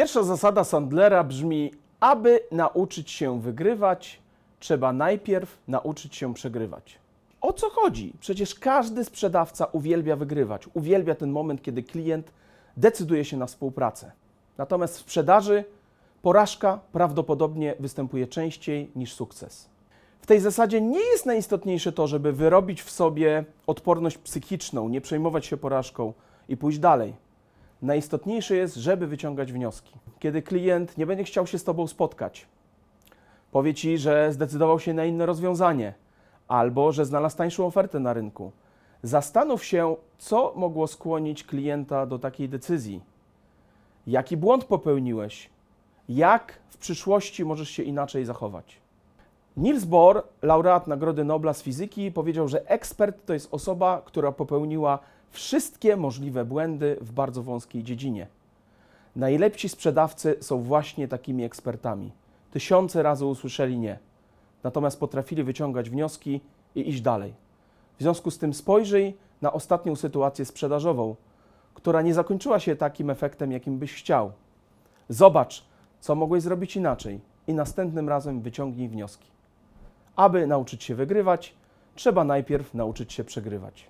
Pierwsza zasada Sandlera brzmi: aby nauczyć się wygrywać, trzeba najpierw nauczyć się przegrywać. O co chodzi? Przecież każdy sprzedawca uwielbia wygrywać. Uwielbia ten moment, kiedy klient decyduje się na współpracę. Natomiast w sprzedaży porażka prawdopodobnie występuje częściej niż sukces. W tej zasadzie nie jest najistotniejsze to, żeby wyrobić w sobie odporność psychiczną, nie przejmować się porażką i pójść dalej. Najistotniejsze jest, żeby wyciągać wnioski. Kiedy klient nie będzie chciał się z Tobą spotkać, powie Ci, że zdecydował się na inne rozwiązanie albo że znalazł tańszą ofertę na rynku, zastanów się, co mogło skłonić klienta do takiej decyzji. Jaki błąd popełniłeś? Jak w przyszłości możesz się inaczej zachować? Niels Bohr, laureat Nagrody Nobla z fizyki, powiedział, że ekspert to jest osoba, która popełniła wszystkie możliwe błędy w bardzo wąskiej dziedzinie. Najlepsi sprzedawcy są właśnie takimi ekspertami. Tysiące razy usłyszeli nie, natomiast potrafili wyciągać wnioski i iść dalej. W związku z tym spojrzyj na ostatnią sytuację sprzedażową, która nie zakończyła się takim efektem, jakim byś chciał. Zobacz, co mogłeś zrobić inaczej i następnym razem wyciągnij wnioski. Aby nauczyć się wygrywać, trzeba najpierw nauczyć się przegrywać.